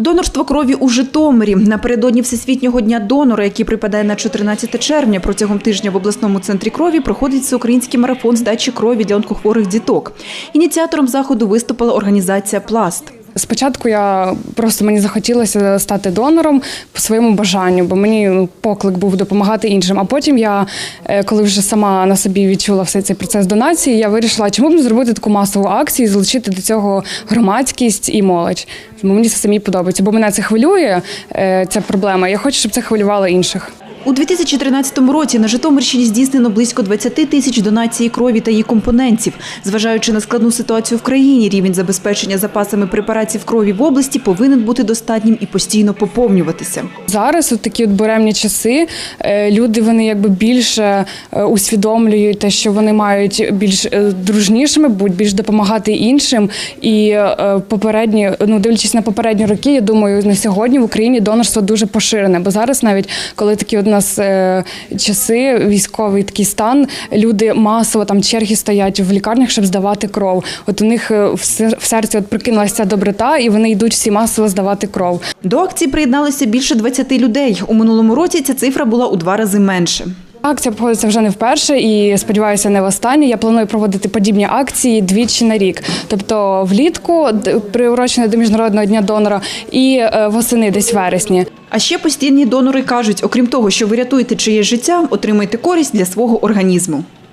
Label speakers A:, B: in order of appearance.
A: Донорство крові у Житомирі напередодні Всесвітнього дня донора, який припадає на 14 червня, протягом тижня в обласному центрі крові проходить всеукраїнський марафон здачі крові для онкохворих діток. Ініціатором заходу виступила організація Пласт.
B: Спочатку я просто мені захотілося стати донором по своєму бажанню, бо мені ну, поклик був допомагати іншим. А потім я, е, коли вже сама на собі відчула все цей процес донації, я вирішила, чому б не зробити таку масову акцію, і залучити до цього громадськість і молодь. Бо мені це самі подобається, бо мене це хвилює, е, ця проблема. Я хочу, щоб це хвилювало інших.
A: У 2013 році на Житомирщині здійснено близько 20 тисяч донацій крові та її компонентів. Зважаючи на складну ситуацію в країні, рівень забезпечення запасами препаратів крові в області повинен бути достатнім і постійно поповнюватися.
B: Зараз, от такі от буремні часи, е, люди вони якби більше е, усвідомлюють те, що вони мають більш е, дружнішими, будь більш допомагати іншим. І попередні, ну дивлячись на попередні роки, я думаю, на сьогодні в Україні донорство дуже поширене. Бо зараз, навіть коли такі от у нас е, часи, військовий такий стан, люди масово там черги стоять в лікарнях, щоб здавати кров. От у них е, в серці от прикинулася доброта, і вони йдуть всі масово здавати кров.
A: До акції приєдналося більше 20 людей. У минулому році ця цифра була у два рази менше.
B: Акція проходиться вже не вперше і сподіваюся, не востаннє. Я планую проводити подібні акції двічі на рік, тобто влітку, приурочено до міжнародного дня донора, і е, восени, десь в вересні.
A: А ще постійні донори кажуть, окрім того, що ви рятуєте чиєсь життя, отримайте користь для свого організму.